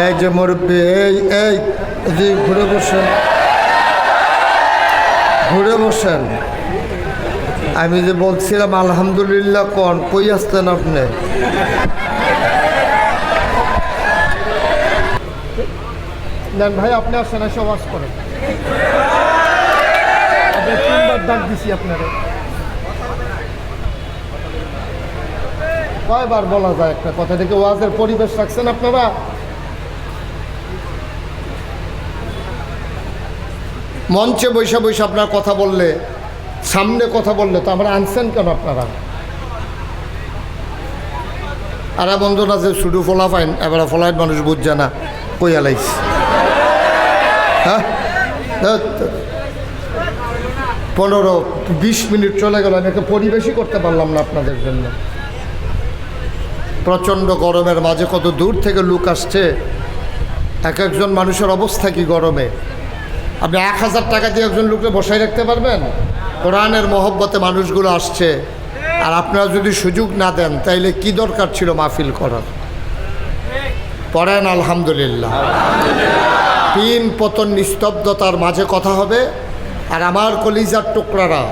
এই যে মুরব্বী, এই এই যে ঘুরে বসেন। ঘুরে বসেন। আমি যে বলছিলাম, আলহামদুলিল্লাহ, কন? কই আসতেন আপনি? ভাই, আপনি আসেন, এসে ওয়াজ করেন। ডাক দিছি আপনারে। কয়বার বলা যায় একটা কথা? থেকে ওয়াজের পরিবেশ রাখছেন আপনারা? মঞ্চে বৈশা বৈশা আপনার কথা বললে, সামনে কথা বললে তো আমরা আনছেন কেন আপনারা? আর বন্ধুরা, যে শুধু ফলা ফাইন এবার ফলাইট মানুষ বুঝছে না, কই হ্যাঁ? পনেরো, বিশ মিনিট চলে গেল, আমি একটা পরিবেশই করতে পারলাম না আপনাদের জন্য। প্রচণ্ড গরমের মাঝে কত দূর থেকে লুক আসছে, এক একজন মানুষের অবস্থা কি গরমে? আপনি এক হাজার টাকা দিয়ে একজন লোককে বসাই রাখতে পারবেন? কোরআনের মহব্বতে মানুষগুলো আসছে। আর আপনারা যদি সুযোগ না দেন, তাইলে কি দরকার ছিল মাহফিল করার? পড়েন আলহামদুলিল্লাহ। তিন পতন নিস্তব্ধতার মাঝে কথা হবে। আর আমার কলিজার টুকরারা,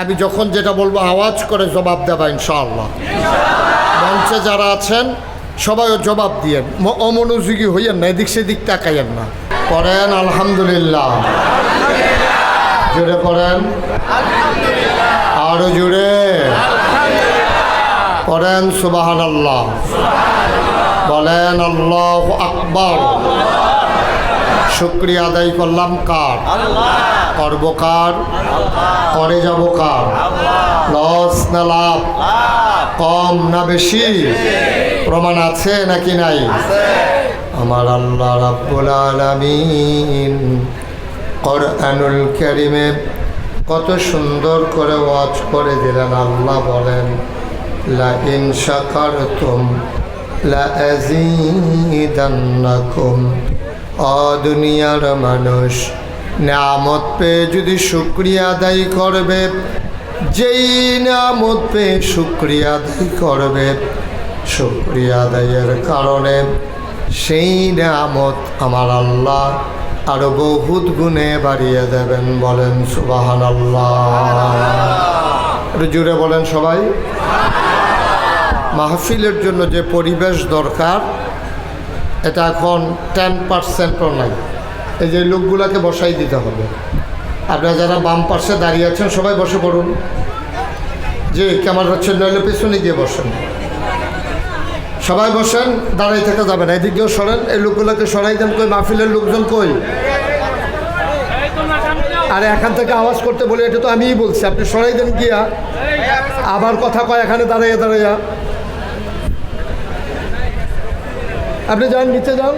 আমি যখন যেটা বলব আওয়াজ করে জবাব দেবা ইনশাআল্লাহ। মঞ্চে যারা আছেন সবাই জবাব দিয়েন। অমনোযোগী হইয়েন না, এদিক সেদিক তাকাইয়েন না। পড়েন, আলহামদুলিল্লাহ। জোরে পড়েন। আরও জোরে। পড়েন সুবাহান আল্লাহ বলেন, আল্লাহ আকবর। শুক্রিয়া আদায় করলাম কার? করব কার? করে যাব কার? লস না লাভ? কম না বেশি? প্রমাণ আছে নাকি নাই? আমার আল্লাহ রাব্বুল আলামিন কোরআনুল কারিমে কত সুন্দর করে ওয়াজ করে দিলেন আল্লাহ বলেন লা ইন শাকারতুম লা আযীদান্নাকুম অ দুনিয়ার মানুষ নামত পেয়ে যদি শুক্রিয়া আদায় করবে, যেই নামত পেয়ে শুক্রিয়া আদায় করবে, শুক্রিয়া আদায়ের কারণে সেই নামত আমার আল্লাহ আরও বহুত গুণে বাড়িয়ে দেবেন বলেন সুবাহান আল্লাহ জুড়ে বলেন সবাই। মাহফিলের জন্য যে পরিবেশ দরকার, এটা এখন টেন পার্সেন্টও নাই। এই যে লোকগুলোকে বসাই দিতে হবে। আপনারা যারা বাম পার্শ্বে দাঁড়িয়ে আছেন, সবাই বসে পড়ুন। যে ক্যামেরা হচ্ছে নইলে পিছনে গিয়ে বসেন। সবাই বসেন, দাঁড়াই থাকা যাবে না এদিকেও সরেন, এই লোকগুলোকে সরাই দেন কই, মাহফিলের লোকজন কই? আর এখান থেকে আওয়াজ করতে বলে, এটা তো আমিই বলছি, আপনি সরাই দেন গিয়া। আবার কথা কয়, এখানে দাঁড়াইয়া দাঁড়াইয়া। আপনি যান, নিচে যান,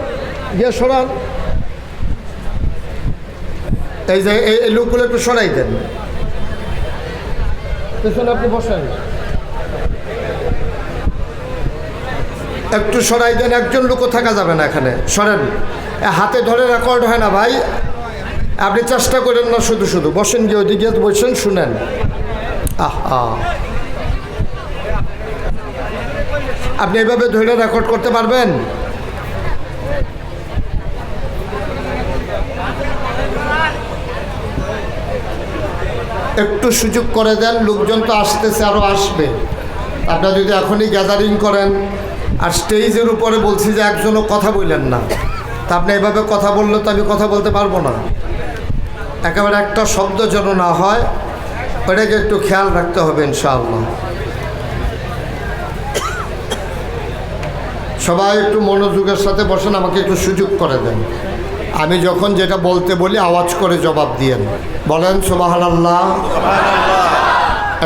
গিয়ে সরান। এই যে এই লোকগুলো একটু সরাই দেন। পেছনে আপনি বসেন। একটু সরাই দেন, একজন লোকও থাকা যাবে না এখানে। সরেন। হাতে ধরে রেকর্ড হয় না ভাই। আপনি চেষ্টা করেন না, শুধু শুধু। বসেন গিয়ে ওদিকে বসেন, শুনেন। আহা। আপনি এইভাবে ধরে রেকর্ড করতে পারবেন? একটু সুযোগ করে দেন, লোকজন তো আসতেছে আরও আসবে। আপনারা যদি এখনই গ্যাদারিং করেন আর স্টেজের উপরে বলছি যে একজনও কথা বললেন না। তা আপনি এভাবে কথা বললে তো আমি কথা বলতে পারব না। একেবারে একটা শব্দ যেন না হয়, ওটাকে একটু খেয়াল রাখতে হবে ইনশাআল্লাহ। সবাই একটু মনোযোগের সাথে বসেন, আমাকে একটু সুযোগ করে দেন। আমি যখন যেটা বলতে বলি, আওয়াজ করে জবাব দিয়েন। বলেন সোবাহান আল্লাহ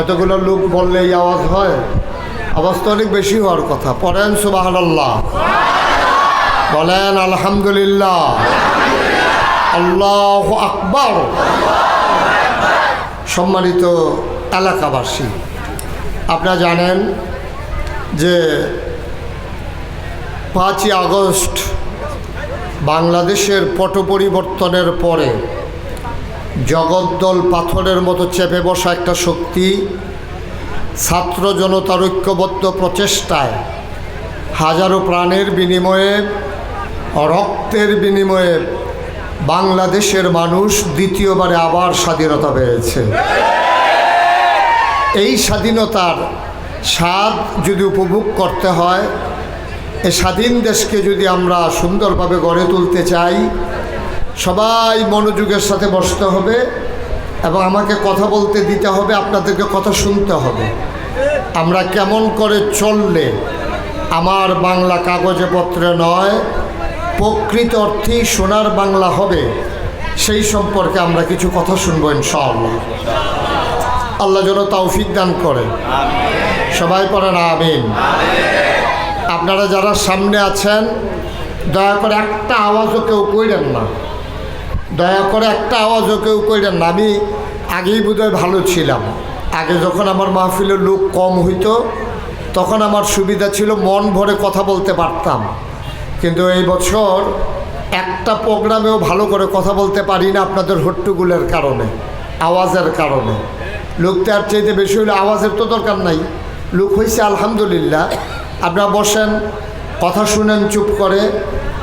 এতগুলো লোক বললে এই আওয়াজ হয়? তো অনেক বেশি হওয়ার কথা। পড়েন আল্লাহ বলেন, আলহামদুলিল্লাহ। আল্লাহ আকবর। সম্মানিত এলাকাবাসী, আপনারা জানেন যে পাঁচই আগস্ট বাংলাদেশের পট পরিবর্তনের পরে জগদ্দল পাথরের মতো চেপে বসা একটা শক্তি ছাত্র জনতার ঐক্যবদ্ধ প্রচেষ্টায় হাজারো প্রাণের বিনিময়ে, রক্তের বিনিময়ে বাংলাদেশের মানুষ দ্বিতীয়বারে আবার স্বাধীনতা পেয়েছে। এই স্বাধীনতার স্বাদ যদি উপভোগ করতে হয় এই স্বাধীন দেশকে যদি আমরা সুন্দরভাবে গড়ে তুলতে চাই, সবাই মনোযোগের সাথে বসতে হবে। এবং আমাকে কথা বলতে দিতে হবে, আপনাদেরকে কথা শুনতে হবে। আমরা কেমন করে চললে আমার বাংলা কাগজে পত্রে নয়, প্রকৃত অর্থেই সোনার বাংলা হবে, সেই সম্পর্কে আমরা কিছু কথা শুনব ইনশাআল্লাহ। আল্লাহ যেন তৌফিক দান করে। সবাই পড়েন আমিন। আপনারা যারা সামনে আছেন, দয়া করে একটা আওয়াজও কেউ কইরেন না। দয়া করে একটা আওয়াজও কেউ কইরেন না। আমি আগেই বোধহয় ভালো ছিলাম। আগে যখন আমার মাহফিলের লোক কম হইতো, তখন আমার সুবিধা ছিল মন ভরে কথা বলতে পারতাম। কিন্তু এই বছর একটা প্রোগ্রামেও ভালো করে কথা বলতে পারি না আপনাদের হট্টুগুলের কারণে, আওয়াজের কারণে। লোকটা আর চাইতে বেশি হলে আওয়াজের তো দরকার নাই। লোক হয়েছে আলহামদুলিল্লাহ। আপনারা বসেন, কথা শুনেন, চুপ করে,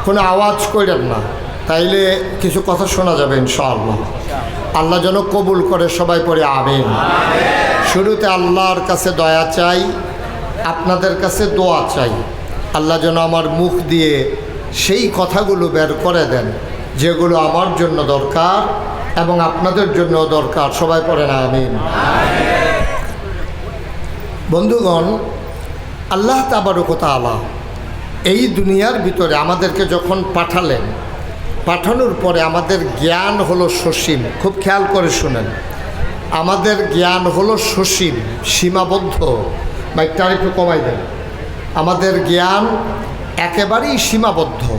কোনো আওয়াজ করেন না। তাইলে কিছু কথা শোনা যাবে ইনশাআল্লাহ। আল্লাহ যেন কবুল করে সবাই পড়ে আমিন। শুরুতে আল্লাহর কাছে দয়া চাই, আপনাদের কাছে দোয়া চাই। আল্লাহ যেন আমার মুখ দিয়ে সেই কথাগুলো বের করে দেন, যেগুলো আমার জন্য দরকার এবং আপনাদের জন্য দরকার। সবাই পড়ে না, আমিন। বন্ধুগণ, আল্লাহ তাবারকতালা এই দুনিয়ার ভিতরে আমাদেরকে যখন পাঠালেন পাঠানোর পরে আমাদের জ্ঞান হলো সসীম। খুব খেয়াল করে শুনেন। আমাদের জ্ঞান হলো সসীম, সীমাবদ্ধ। বাইকটা একটু কমাই দেন। আমাদের জ্ঞান একেবারেই সীমাবদ্ধ।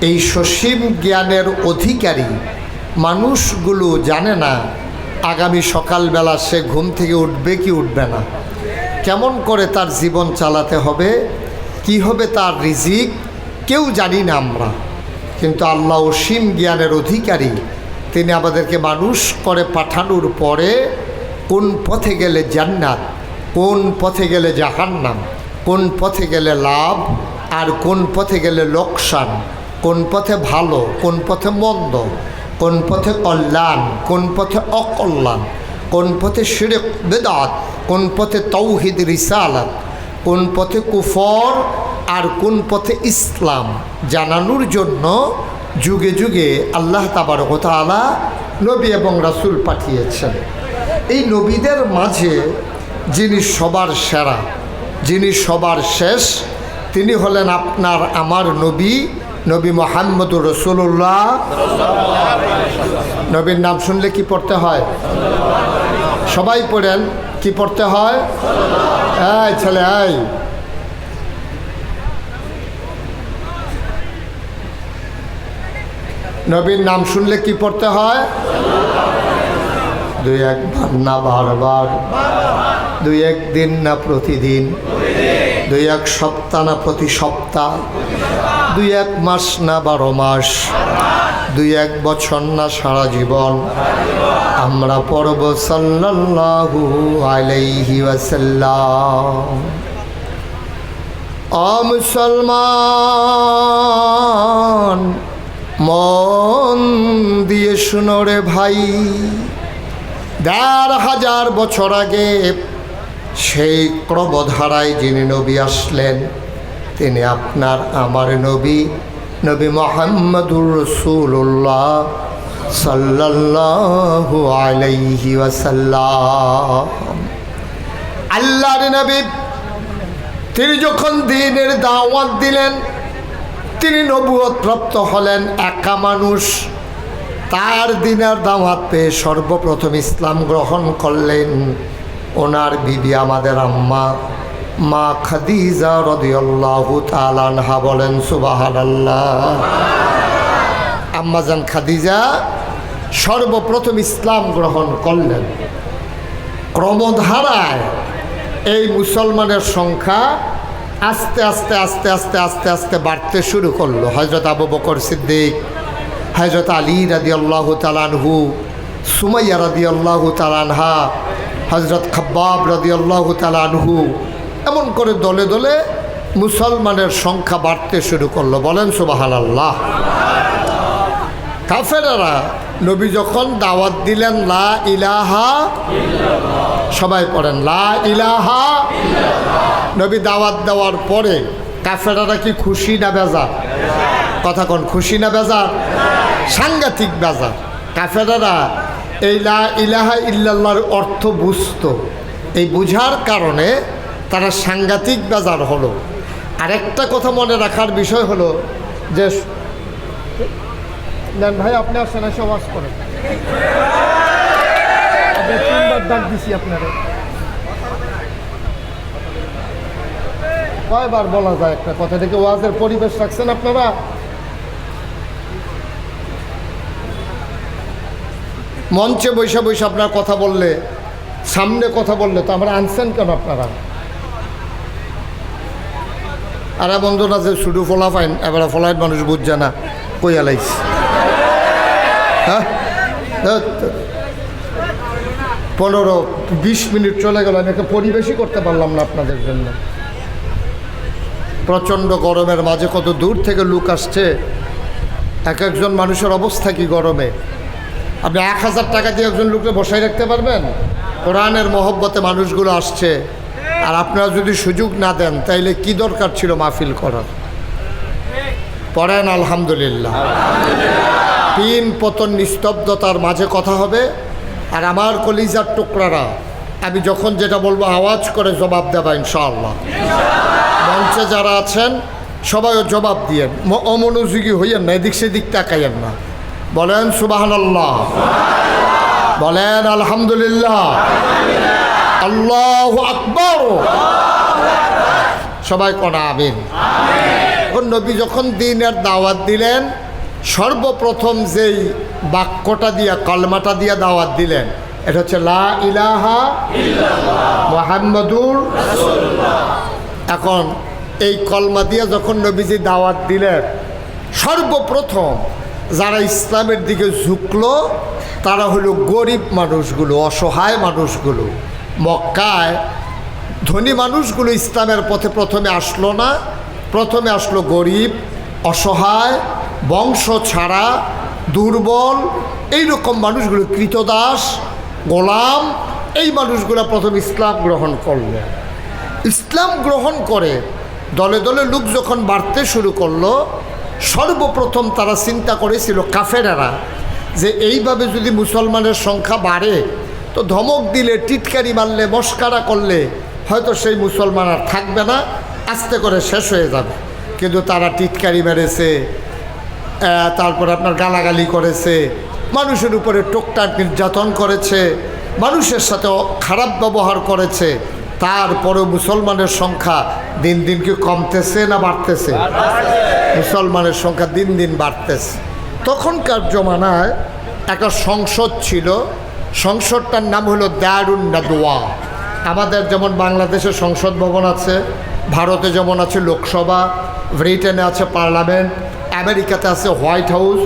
এই সসীম জ্ঞানের অধিকারী মানুষগুলো জানে না, আগামী সকালবেলা সে ঘুম থেকে উঠবে কি উঠবে না। কেমন করে তার জীবন চালাতে হবে, কি হবে তার রিজিক, কেউ জানি না আমরা। কিন্তু আল্লাহ অসীম জ্ঞানের অধিকারী তিনি আমাদেরকে মানুষ করে পাঠানোর পরে কোন পথে গেলে জান্নাত কোন পথে গেলে জাহান্নাম কোন পথে গেলে লাভ আর কোন পথে গেলে লোকসান কোন পথে ভালো কোন পথে মন্দ কোন পথে কল্যাণ কোন পথে অকল্যাণ কোন পথে শিরেক বেদাত কোন পথে তৌহিদ রিসালাত কোন পথে কুফর আর কোন পথে ইসলাম জানানোর জন্য যুগে যুগে আল্লাহ তাবার তাবারকতালা নবী এবং রাসূল পাঠিয়েছেন। এই নবীদের মাঝে যিনি সবার সেরা, যিনি সবার শেষ, তিনি হলেন আপনার আমার নবী নবী মোহাম্মদুর রসুল্লাহ নবীর নাম শুনলে কি পড়তে হয়? সবাই পড়েন, কি পড়তে হয়? এই ছেলে, এই। নবীর নাম শুনলে কি পড়তে হয়? দুই একবার না বারবার, দুই একদিন না প্রতিদিন, দুই এক সপ্তাহ না প্রতি সপ্তাহ, দুই এক মাস না বারো মাস, দুই এক বছর না সারা জীবন। আমরা পড়ব সাল্লাল্লাহু আলাইহি ওয়াসাল্লাম। অ মুসলমান মন দিয়ে শুনো রে ভাই। দেড় হাজার বছর আগে সেই ক্রমধারায় যিনি নবী আসলেন, তিনি আপনার, আমার নবী নবী মোহাম্মদুর রসুল্লাহ সাল্লাল্লাহু আলাইহি ওয়াসাল্লাম। আল্লাহর নবী তিনি যখন দিনের দাওয়াত দিলেন। তিনি নবুয়ত প্রাপ্ত হলেন একা মানুষ। তার দিনের দাওয়াত পেয়ে সর্বপ্রথম ইসলাম গ্রহণ করলেন ওনার বিবি আমাদের আম্মা, মা খাদিজা রদিয়াল্লাহু তালানহা বলেন সুবাহান আল্লাহ আম্মাজান খাদিজা সর্বপ্রথম ইসলাম গ্রহণ করলেন। ক্রমধারায় এই মুসলমানের সংখ্যা আস্তে আস্তে আস্তে আস্তে আস্তে আস্তে বাড়তে শুরু করল। হজরত আবু বকর সিদ্দিক হজরত আলী রাদি আল্লাহ তালানহু সুমাইয়া রাদি আল্লাহ তালানহা হজরত খাব্বাব রাদি আল্লাহ তালানহু এমন করে দলে দলে মুসলমানের সংখ্যা বাড়তে শুরু করল। বলেন সুবাহান আল্লাহ কাফেরারা নবী যখন দাওয়াত দিলেন, লা ইলাহা সবাই পড়েন, লা ইলাহা নবী দাওয়াত দেওয়ার পরে কাফেরারা কি খুশি না বেজার? কথা কোন, খুশি না বেজার? সাংঘাতিক বেজার। কাফেরারা এই লা ইলাহা ইল্লাল্লাহর অর্থ বুঝতো। এই বুঝার কারণে তারা সাংঘাতিক বেজার হলো। আরেকটা কথা মনে রাখার বিষয় হলো যে নেন ভাই, আপনি আসেন, এসে ওয়াজ করেন। ডাক দিছি আপনারে। কয়বার বলা যায় একটা কথা? থেকে ওয়াজের পরিবেশ রাখছেন আপনারা? মঞ্চে বৈশা বৈশা আপনার কথা বললে, সামনে কথা বললে তো আমরা আনছেন কেন আপনারা? আর বন্ধুরা, যে শুধু ফলা ফাইন এবার ফলাইট মানুষ বুঝছে না, কই আলাইস? হ্যাঁ? পনেরো, বিশ মিনিট চলে গেল, আমি একটা পরিবেশই করতে পারলাম না আপনাদের জন্য। প্রচণ্ড গরমের মাঝে কত দূর থেকে লোক আসছে? এক একজন মানুষের অবস্থা কি গরমে? আপনি এক হাজার টাকা দিয়ে একজন লোককে বসাই রাখতে পারবেন? কোরআনের মহব্বতে মানুষগুলো আসছে। আর আপনারা যদি সুযোগ না দেন, তাইলে কি দরকার ছিল মাহফিল করার? পড়েন আলহামদুলিল্লাহ। তিন পতন নিস্তব্ধতার মাঝে কথা হবে। আর আমার কলিজার টুকরারা, আমি যখন যেটা বলব আওয়াজ করে জবাব দেবা ইনশাআল্লাহ। মঞ্চে যারা আছেন, সবাইও জবাব দিয়েন। অমনোযোগী হইয়েন না, এদিক সেদিক তাকাইয়েন না। বলেন সুবাহান আল্লাহ বলেন, আলহামদুলিল্লাহ। আল্লাহ আকবর। সবাই কনা আমিন? এখন নবী যখন দিনের দাওয়াত দিলেন, সর্বপ্রথম যেই বাক্যটা দিয়া, কলমাটা দিয়া দাওয়াত দিলেন, এটা হচ্ছে লা ইলাহা মোহাম্মদুর এখন এই কলমা দিয়ে যখন নবীজি দাওয়াত দিলেন, সর্বপ্রথম যারা ইসলামের দিকে ঝুঁকলো, তারা হলো গরিব মানুষগুলো, অসহায় মানুষগুলো। মক্কায় ধনী মানুষগুলো ইসলামের পথে প্রথমে আসলো না। প্রথমে আসলো গরিব, অসহায়, বংশ ছাড়া, দুর্বল, এইরকম মানুষগুলো, কৃতদাস, গোলাম, এই মানুষগুলো প্রথম ইসলাম গ্রহণ করল ইসলাম গ্রহণ করে দলে দলে লোক যখন বাড়তে শুরু করল, সর্বপ্রথম তারা চিন্তা করেছিল কাফেরারা যে এইভাবে যদি মুসলমানের সংখ্যা বাড়ে, তো ধমক দিলে, টিটকারি মারলে, মস্কারা করলে, হয়তো সেই মুসলমান আর থাকবে না, আস্তে করে শেষ হয়ে যাবে। কিন্তু তারা টিটকারি মেরেছে তারপর আপনার গালাগালি করেছে, মানুষের উপরে টোকটাক নির্যাতন করেছে, মানুষের সাথে খারাপ ব্যবহার করেছে। তারপরেও মুসলমানের সংখ্যা দিন দিন কি কমতেছে না বাড়তেছে? মুসলমানের সংখ্যা দিন দিন বাড়তেছে। তখনকার জমানায় একটা সংসদ ছিল। সংসদটার নাম হলো দারুণ নাদোয়া আমাদের যেমন বাংলাদেশে সংসদ ভবন আছে, ভারতে যেমন আছে লোকসভা, ব্রিটেনে আছে পার্লামেন্ট, আমেরিকাতে আছে হোয়াইট হাউস।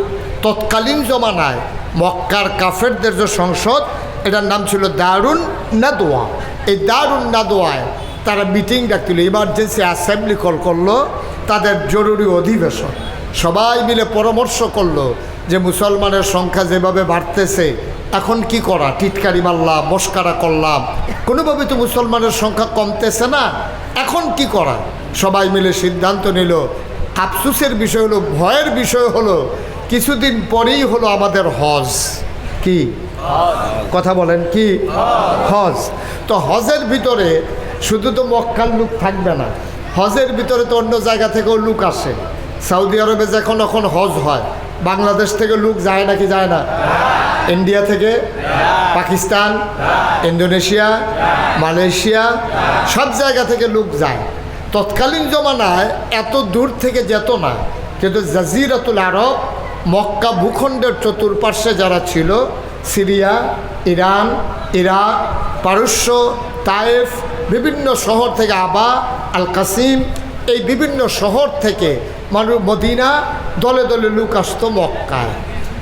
তৎকালীন জমানায় মক্কার কাফেরদের যে সংসদ, এটার নাম ছিল দারুণ নাদোয়া এই দারুণ নাদোয়ায় তারা মিটিং ডাকছিল ইমার্জেন্সি অ্যাসেম্বলি কল করল তাদের জরুরি অধিবেশন। সবাই মিলে পরামর্শ করল যে মুসলমানের সংখ্যা যেভাবে বাড়তেছে এখন কি করা? টিটকারি মারলাম মস্কারা করলাম। কোনোভাবে তো মুসলমানের সংখ্যা কমতেছে না এখন কি করা? সবাই মিলে সিদ্ধান্ত নিল আফসুসের বিষয় হলো ভয়ের বিষয় হলো কিছুদিন পরেই হলো আমাদের হজ। কি? কথা বলেন কি? হজ। তো হজের ভিতরে শুধু তো মক্কার লোক থাকবে না, হজের ভিতরে তো অন্য জায়গা থেকেও লোক আসে। সৌদি আরবে যখন এখন হজ হয়, বাংলাদেশ থেকে লোক যায় নাকি যায় না? ইন্ডিয়া থেকে? পাকিস্তান? ইন্দোনেশিয়া? মালয়েশিয়া? সব জায়গা থেকে লোক যায়। তৎকালীন জমানায় এত দূর থেকে যেত না, কিন্তু জাজিরাতুল আরব, মক্কা ভূখণ্ডের চতুর্পার্শ্বে যারা ছিল সিরিয়া, ইরান, ইরাক, পারস্য, তায়েফ, বিভিন্ন শহর থেকে আবা আল কাসিম এই বিভিন্ন শহর থেকে মানুষ মদিনা, দলে দলে লোক আসতো মক্কায়।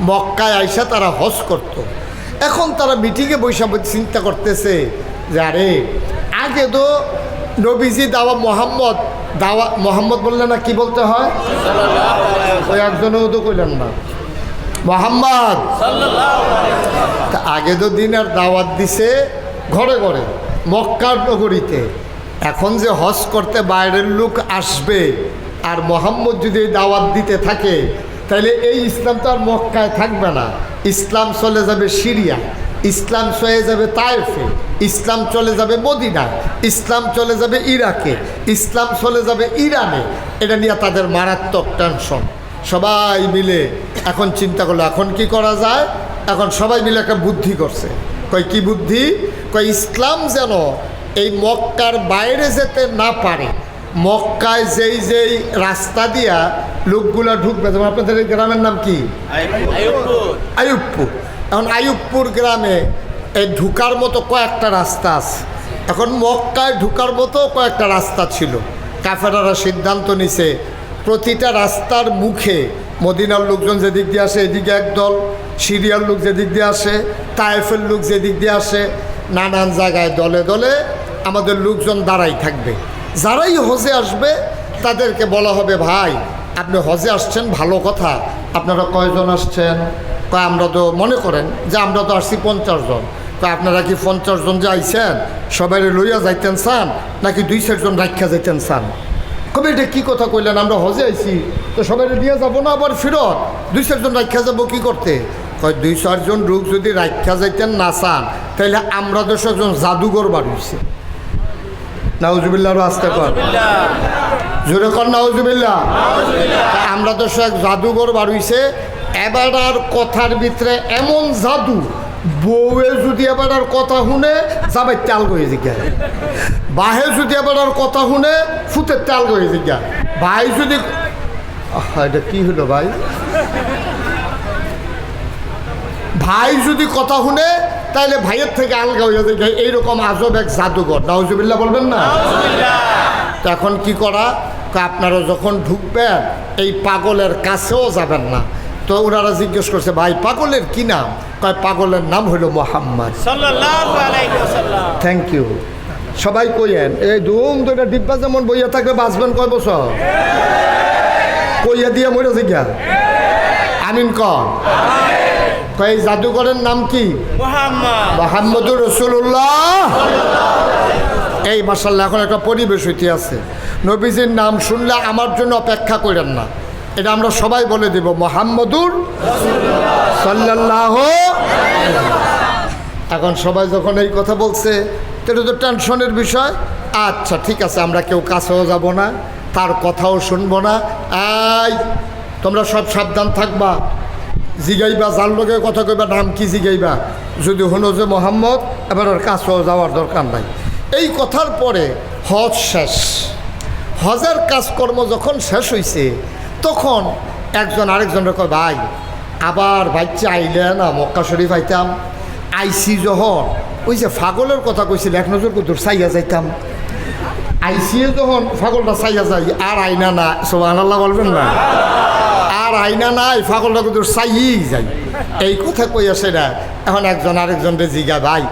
মক্কায় আইসা তারা হজ করত। এখন তারা মিটিংয়ে বৈশা চিন্তা করতেছে যে, আরে, আগে তো নবীজি দাওয়া মোহাম্মদ দাওয়া মোহাম্মদ বললে না কি বলতে হয়? ওই একজনেও তো কইলেন না। মোহাম্মদ। আগে তো দিন আর দাওয়াত দিছে ঘরে ঘরে, মক্কার নগরীতে। এখন যে হজ করতে বাইরের লোক আসবে আর মোহাম্মদ যদি এই দাওয়াত দিতে থাকে তাহলে এই ইসলাম তো আর মক্কায় থাকবে না। ইসলাম চলে যাবে সিরিয়া, ইসলাম চলে যাবে তায়েফে ইসলাম চলে যাবে মদিনায় ইসলাম চলে যাবে ইরাকে, ইসলাম চলে যাবে ইরানে। এটা নিয়ে তাদের মারাত্মক টেনশন সবাই মিলে এখন চিন্তা করল এখন কি করা যায়? এখন সবাই মিলে একটা বুদ্ধি করছে। কয় কি বুদ্ধি? কয় ইসলাম যেন এই মক্কার বাইরে যেতে না পারে। মক্কায় যেই যেই রাস্তা দিয়া লোকগুলা ঢুকবে যেমন আপনাদের এই গ্রামের নাম কি? আয়ুবপুর এখন আয়ুবপুর গ্রামে এই ঢুকার মতো কয়েকটা রাস্তা আছে। এখন মক্কায় ঢুকার মতো কয়েকটা রাস্তা ছিল। কাফেরারা সিদ্ধান্ত নিছে প্রতিটা রাস্তার মুখে মদিনার লোকজন যেদিক দিয়ে আসে, এদিকে একদল সিরিয়ার লোক যেদিক দিয়ে আসে, তায়েফের লোক যেদিক দিয়ে আসে, নানান জায়গায় দলে দলে আমাদের লোকজন দাঁড়াই থাকবে। যারাই হজে আসবে, তাদেরকে বলা হবে, ভাই, আপনি হজে আসছেন, ভালো কথা। আপনারা কয়জন আসছেন? কয় আমরা তো মনে করেন যে আমরা তো আসছি পঞ্চাশ জন। কয় আপনারা কি পঞ্চাশ জন যে সবাই লইয়া যাইতেন চান নাকি দুই চারজন রাখা যাইতেন চান কবে এটা কী কথা কইলেন? আমরা হজে আইছি। তো সবাই দিয়ে যাব না আবার ফিরত? দুই চারজন রাখা যাব কি করতে? কয় দুই চারজন লোক যদি রাখা যাইতেন না চান তাহলে আমরা তো একজন জাদুঘর বাড়িয়েছি নাউজুবিল্লাহ আসতে কর জোরে কর নাউজুবিল্লাহ। আমরা তো এক জাদুঘর বাড়িয়েছে এবার আর কথার ভিতরে এমন জাদু বউয়ে যদি এবার আর কথা শুনে যাবে তেল গয়ে জিজ্ঞা বাহে যদি এবার আর কথা শুনে ফুতের তেল গয়ে জিজ্ঞা ভাই যদি এটা কি হলো ভাই? ভাই যদি কথা শুনে তাহলে ভাইয়ের থেকে আলগা হয়ে যায়। এইরকম আজব এক জাদুঘর। নাউজুবিল্লাহ বলবেন না? এখন কি করা? আপনারা যখন ঢুকবেন এই পাগলের কাছেও যাবেন না। তো ওনারা জিজ্ঞেস করছে ভাই পাগলের কি নাম? কয় পাগলের নাম হলো মোহাম্মদ। থ্যাংক ইউ সবাই কইয়েন এই ধুম দুইটা ডিব্বা যেমন বইয়া থাকবে বাঁচবেন কয় বছর? কইয়া দিয়ে মরে জিজ্ঞা আমিন কন। কয় এই জাদুঘরের নাম কি? মুহাম্মদ। মোহাম্মদুর রসুল্লাহ এই মাসাল্লাহ এখন একটা পরিবেশ হইতে আছে। নবীজির নাম শুনলে আমার জন্য অপেক্ষা করেন না। এটা আমরা সবাই বলে দেব, মোহাম্মদুর সাল্লাহ এখন সবাই যখন এই কথা বলছে এটা তো টেনশনের বিষয়। আচ্ছা ঠিক আছে, আমরা কেউ কাছেও যাব না, তার কথাও শুনব না। আই তোমরা সব সাবধান থাকবা। জিগাইবা, যার লোকের কথা কইবা, নাম কি জিগাইবা? যদি হলো যে মোহাম্মদ, এবার আর কাছেও যাওয়ার দরকার নাই। এই কথার পরে হজ শেষ। হজের কাজকর্ম যখন শেষ হয়েছে তখন একজন আরেকজনের কয়, ভাই, আবার বাচ্চা আইলে না, মক্কা শরীফ আইতাম। আইসি যখন, ওই যে ফাগলের কথা কইছিল, এক নজর কুতুর চাইয়া যাইতাম। আইসিয়ে যখন, ফাগলটা চাইয়া যাই, আর আইনা না সোহান আল্লাহ বলবেন না। আর আইনা নাই, ফাগলটা কুতুর চাইয়েই যাই। এই কথা কই আছে না, এখন একজন আরেকজনকে জিগা, ভাই,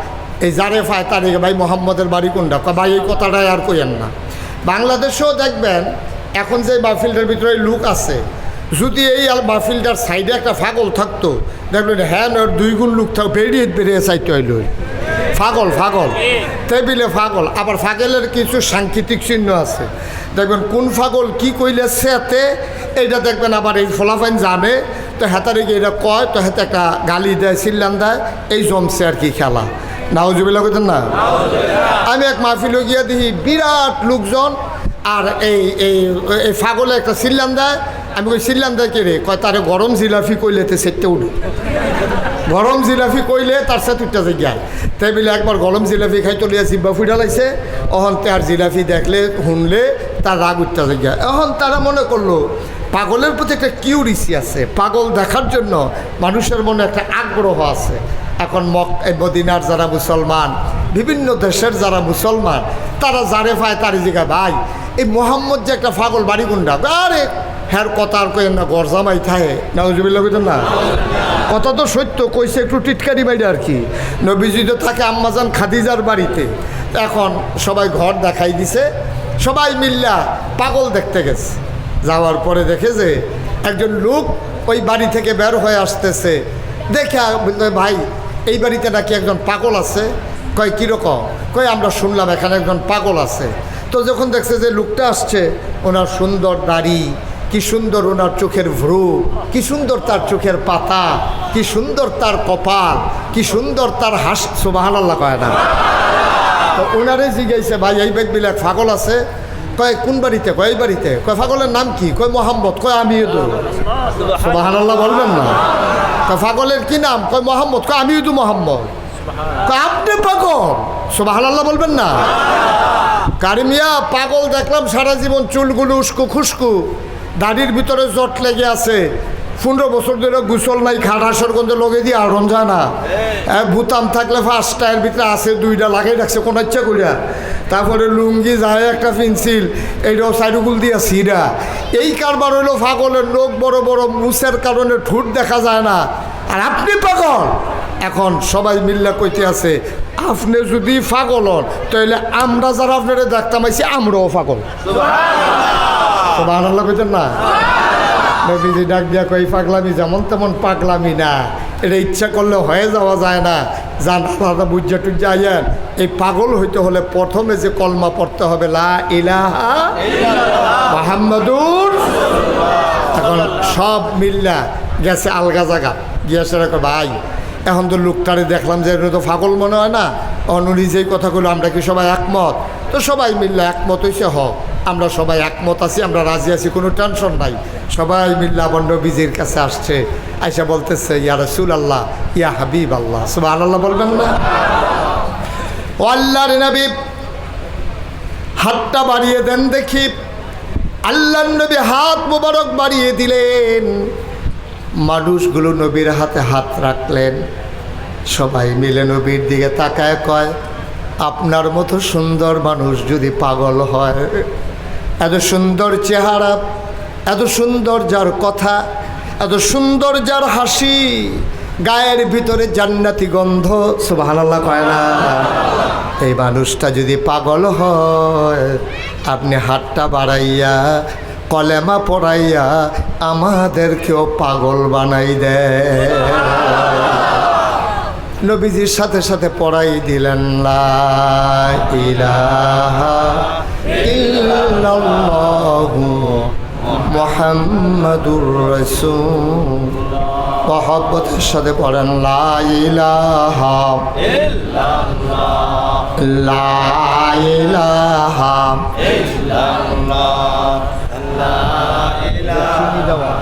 এই যারে ফায় তারে ভাই, মোহাম্মদের বাড়ি কোনটা? ভাই, এই কথাটাই আর কইয়েন না। বাংলাদেশেও দেখবেন এখন যে বাফিল্ডের ভিতরে লুক আছে যদি এই বাফিল্ডার সাইডে একটা ফাগল থাকতো দেখলেন হ্যাঁ ওর দুই গুণ লুক থাক বেরিয়ে বেরিয়ে চাইতে হইল। ফাগল ফাগল। টেবিলে ফাগল। আবার ফাগলের কিছু সাংকেতিক চিহ্ন আছে। দেখবেন কোন ফাগল কি কইলে সেতে এইটা দেখবেন আবার এই ফলাফাইন জানে। তো হেতারে গিয়ে এটা কয় তো হেতে একটা গালি দেয় চিল্লান দেয়। এই জমছে আর কি খেলা। নাওজুবিল্লা করতেন না? আমি এক মাহফিলে গিয়া দেখি বিরাট লোকজন আর এই এই এই ফাগলে একটা সিল্লান দেয়। আমি কই সিল্লান দেয় কে রে? কয়, তারে গরম জিলাফি কইলে তে সেটতে উঠে। গরম জিলাফি কইলে তার সাথে উঠতে যে গিয়া। তাই বলে একবার গরম জিলাফি খাই তলিয়া জিব্বা ফুটা লাগছে অহন তার জিলাফি দেখলে, শুনলে তার রাগ উঠতে যে গিয়া। এখন তারা মনে করল, পাগলের প্রতি একটা কিউরিসি আছে। পাগল দেখার জন্য মানুষের মনে একটা আগ্রহ আছে। এখন মক মদিনার যারা মুসলমান বিভিন্ন দেশের যারা মুসলমান, তারা যারে পায়, তার জিগা ভাই, এই মোহাম্মদ যে একটা পাগল বাড়ি গুন্ডা। আরে হ্যার কথা আর কই না থাহে নাউজুবিল্লাহ কইতেন না? কথা তো সত্য, কইছে একটু টিটকারি বাইরে আর কি। নবীজি তো থাকে আম্মাজান খাদিজার বাড়িতে। এখন সবাই ঘর দেখাই দিছে। সবাই মিল্লা পাগল দেখতে গেছে। যাওয়ার পরে দেখে যে একজন লোক ওই বাড়ি থেকে বের হয়ে আসতেছে। দেখে ভাই, এই বাড়িতে নাকি একজন পাগল আছে? কয় কীরকম কয়, আমরা শুনলাম এখানে একজন পাগল আছে। তো যখন দেখছে যে লোকটা আসছে, ওনার সুন্দর দাড়ি, কি সুন্দর ওনার চোখের ভ্রু, কি সুন্দর তার চোখের পাতা, কি সুন্দর তার কপাল, কি সুন্দর তার হাস। সুবাহান আল্লাহ কয় না। তো ওনারে জিজ্ঞাসা, ভাই, এই ব্যক্তি পাগল আছে? কয়, কোন বাড়িতে? কয়, এই বাড়িতে। কয়, পাগলের নাম কি? কয়, মোহাম্মদ। কয়, আমিও তো। সুবাহান আল্লাহ বলবেন না। কয়, পাগলের কি নাম? কয়, মোহাম্মদ। কয়, আমিও তো মোহাম্মদ। আপনি পাগল? সুবাহান আল্লাহ বলবেন না? কারিমিয়া পাগল দেখলাম সারা জীবন চুলগুলো উস্কু খুস্কু দাড়ির ভিতরে জট লেগে আছে। পনেরো বছর ধরে গুসল নাই খাটাসর গন্ধে লগে দিয়ে আড়ন যায় না এক বুতাম থাকলে ফার্স্টটা এর ভিতরে আছে দুইটা লাগাই রাখছে কোন ইচ্ছা করিয়া। তারপরে লুঙ্গি যায় একটা পেন্সিল এইটাও সাইডুকুল দিয়া সিরা এই কারবার হইল পাগলের লোক বড় বড় মুসের কারণে ঠুট দেখা যায় না। আর আপনি পাগল? এখন সবাই মিল্লা কইতে আছে আপনি যদি পাগল হন তাহলে আমরা যারা আপনারা দেখতাম আইছি আমরাও পাগল। আল্লাহ কইতেন না? নবীজি ডাক দিয়া কই পাগলামি যেমন তেমন পাগলামি না এটা ইচ্ছা করলে হয়ে যাওয়া যায় না। যান আলাদা বুঝা টুজ্জা আইয়ান। এই পাগল হইতে হলে প্রথমে যে কলমা পড়তে হবে লা ইলাহা মাহাম্মাদুর এখন সব মিল্লা গেছে আলগা জায়গা গিয়ে সেটা কয়, ভাই এখন তো লোকটারে দেখলাম যে তো পাগল মনে হয় না। অনুরি যেই কথাগুলো আমরা কি সবাই একমত? তো সবাই মিল্লা একমত হয়েছে হোক আমরা সবাই একমত আছি, আমরা রাজি আছি, কোনো টেনশন নাই। সবাই মিল্লা বন্ড বিজির কাছে আসছে, আইসা বলতেছে, ইয়া রসুল আল্লাহ ইয়া হাবিব আল্লাহ সুবাহ আল্লাহ বলবেন না? ও আল্লাহর নবী, হাতটা বাড়িয়ে দেন দেখি। আল্লাহ নবী হাত মোবারক বাড়িয়ে দিলেন। মানুষগুলো নবীর হাতে হাত রাখলেন। সবাই মিলে নবীর দিকে তাকায়, কয়, আপনার মতো সুন্দর মানুষ যদি পাগল হয়, এত সুন্দর চেহারা, এত সুন্দর যার কথা, এত সুন্দর যার হাসি, গায়ের ভিতরে জান্নাতি গন্ধ। সুবহানাল্লাহ কয় না। এই মানুষটা যদি পাগল হয়, আপনি হাতটা বাড়াইয়া কলেমা পড়াইয়া আমাদেরকেও পাগল বানাই দেয় নবীজির সাথে সাথে পড়াই দিলেন মুহাম্মাদুর সাথে পড়েন, লা ইলাহা লা ইলাহা চিনি দেওয়া।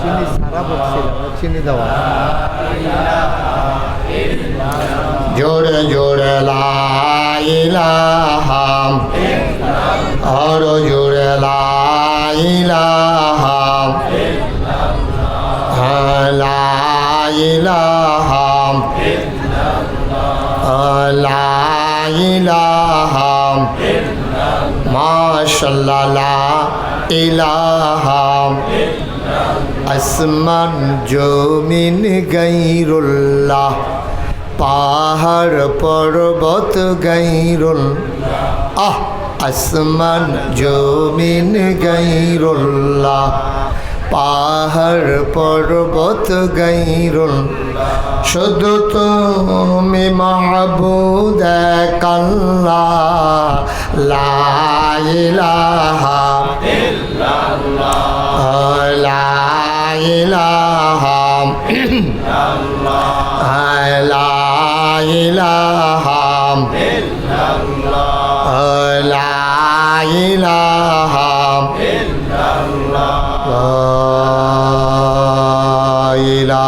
চিনি সারা বলছিলাম চিনি দেওয়া। জোরে জোরে লাইলাহাম আর জোরে লাইলাহাম লাইলাহাম লাইলাহাম মাশাল্লাহ ইলাহাম আসমান জমিন গাইরুল্লাহ পাহাড় পর্বত গাইরুল আহ আসমান জমিন গাইরুল্লাহ। পাহাড় পর্বত গাইরুল শুধু তুমি মাহবুদ কাল্লা লাইলাহা লা ইলাহা লা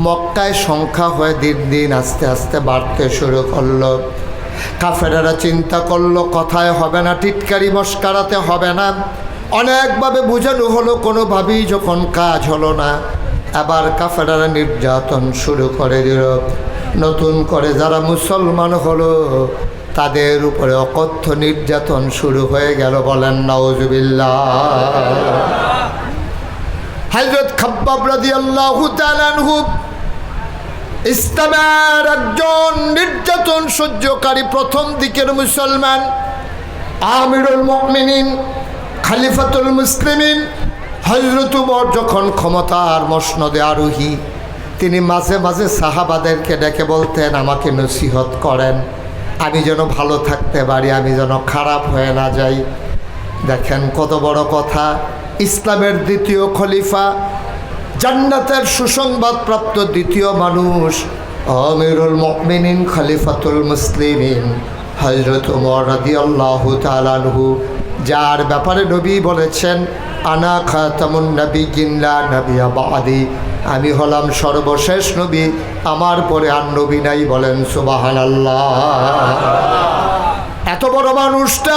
মক্কায় সংখ্যা হয়ে দিন দিন আস্তে আস্তে বাড়তে শুরু করল। কাফেরারা চিন্তা করল, কথায় হবে না, টিটকারি মস্কারাতে হবে না। অনেকভাবে বোঝানো হলো, কোনোভাবেই যখন কাজ হলো না। আবার কাফেরারা নির্যাতন শুরু করে দিল। নতুন করে যারা মুসলমান হলো, তাদের উপরে অকথ্য নির্যাতন শুরু হয়ে গেল বলেন নওজুবিল্লাহ হজরত খাব্বাব তাআলা আনহু ইসলামের একজন নির্যাতন সহ্যকারী প্রথম দিকের মুসলমান, আমিরুল মুমিনিন, খালিফাতুল মুসলিমিন হজরত উমর যখন ক্ষমতার মসনদে আরোহী, তিনি মাঝে মাঝে সাহাবাদেরকে ডেকে বলতেন, আমাকে নসিহত করেন, আমি যেন ভালো থাকতে পারি, আমি যেন খারাপ হয়ে না যাই। দেখেন কত বড় কথা। ইসলামের দ্বিতীয় খলিফা জান্নাতের সুসংবাদপ্রাপ্ত দ্বিতীয় মানুষ, আমিরুল মুমিনিন, খলিফাতুল মুসলিমিন। হজরত উমর রাদিয়াল্লাহু তাআলাহু যার ব্যাপারে নবী বলেছেন, আনা খাতামুন নবী জিল্লা নবী বাদি। আমি হলাম সর্বশেষ নবী, আমার পরে আর নবী নাই বলেন সুবাহান আল্লাহ এত বড় মানুষটা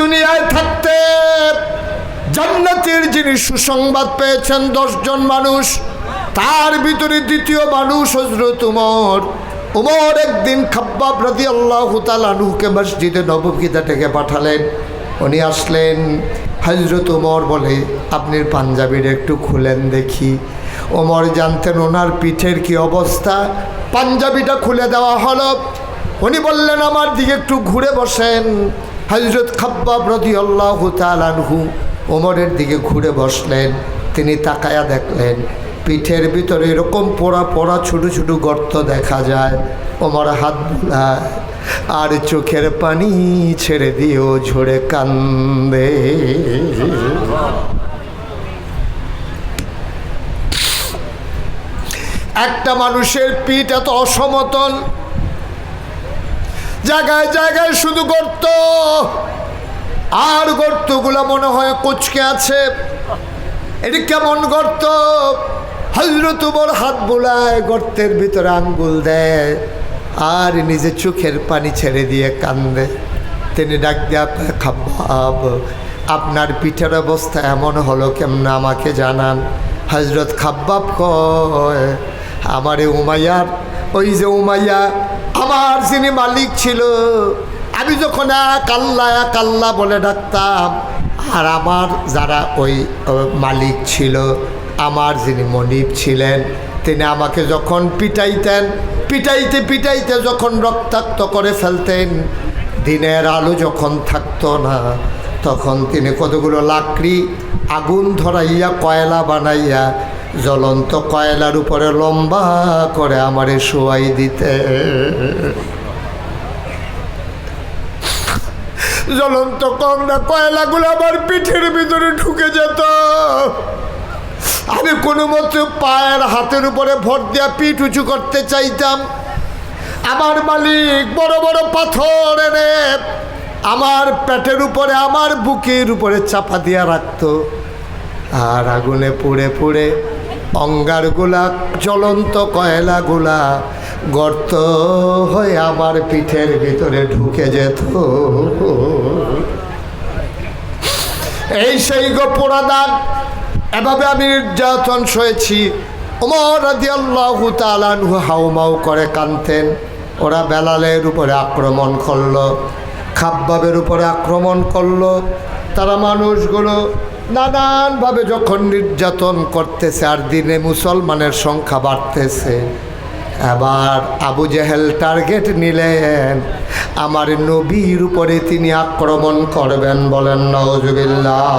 দুনিয়ায় থাকতে জান্নাতের যিনি সুসংবাদ পেয়েছেন দশজন মানুষ, তার ভিতরে দ্বিতীয় মানুষ হজরত উমর। উমর একদিন খাব্বাব রাদি আল্লাহ তালুকে মসজিদে নবগীতা থেকে পাঠালেন। উনি আসলেন হজরত উমর বলে, আপনি পাঞ্জাবির একটু খুলেন দেখি। ওমর জানতেন ওনার পিঠের কি অবস্থা। পাঞ্জাবিটা খুলে দেওয়া হলো। উনি বললেন, আমার দিকে একটু ঘুরে বসেন। হজরত খাব্বাব রদি আল্লাহ তালানহু ওমরের দিকে ঘুরে বসলেন। তিনি তাকায়া দেখলেন, পিঠের ভিতরে এরকম পোড়া পোড়া ছোটো ছোটো গর্ত দেখা যায়। ওমর হাত আর চোখের পানি ছেড়ে দিয়েও ঝরে কান্দে। একটা মানুষের পিঠ এত অসমতল। জায়গায় জায়গায় শুধু গর্ত। আর গর্তগুলো মনে হয় কুচকে আছে। এটি কেমন গর্ত? হজরত বড় হাত বোলায় গর্তের ভিতরে আঙ্গুল দেয় আর নিজে চোখের পানি ছেড়ে দিয়ে কান্দে। তিনি ডাক দিয়া খাব্বাব আপনার পিঠের অবস্থা এমন হলো কেমন আমাকে জানান? হজরত খাব্বাব কয়, আমারে উমাইয়ার, ওই যে উমাইয়া, আমার যিনি মালিক ছিল আমি যখন এক কাল্লা বলে ডাকতাম, আর আমার যারা ওই মালিক ছিল, আমার যিনি মনিব ছিলেন, তিনি আমাকে যখন পিটাইতেন, পিটাইতে পিটাইতে যখন রক্তাক্ত করে ফেলতেন, দিনের আলো যখন থাকতো না, তখন তিনি কতগুলো লাকড়ি আগুন ধরাইয়া, কয়লা বানাইয়া, জ্বলন্ত কয়লার উপরে লম্বা করে আমারে শোয়াই দিতে জ্বলন্ত কংনা কয়লাগুলো আমার পিঠের ভিতরে ঢুকে যেত। আমি কোনো মতো পায়ের হাতের উপরে ভর দিয়া পিঠ উঁচু করতে চাইতাম। আমার মালিক বড় বড় পাথর এনে আমার পেটের উপরে, আমার বুকের উপরে চাপা দিয়া রাখতো। আর আগুনে পুড়ে পুড়ে অঙ্গারগুলা, জ্বলন্ত কয়লাগুলা গর্ত হয়ে আমার পিঠের ভিতরে ঢুকে যেত। এই সেই গো পোড়া দাগ এভাবে আমি নির্যাতন সয়েছি। ওমর রাজি আল্লাহ তালানহু হাউমাউ করে কানতেন ওরা বেলালের উপরে আক্রমণ করল, খাব্বাবের উপরে আক্রমণ করল। তারা মানুষগুলো নানানভাবে যখন নির্যাতন করতেছে, আর দিনে মুসলমানের সংখ্যা বাড়তেছে। এবার আবু জেহেল টার্গেট নিলেন। আমার নবীর উপরে তিনি আক্রমণ করবেন বলেন নজুবিল্লাহ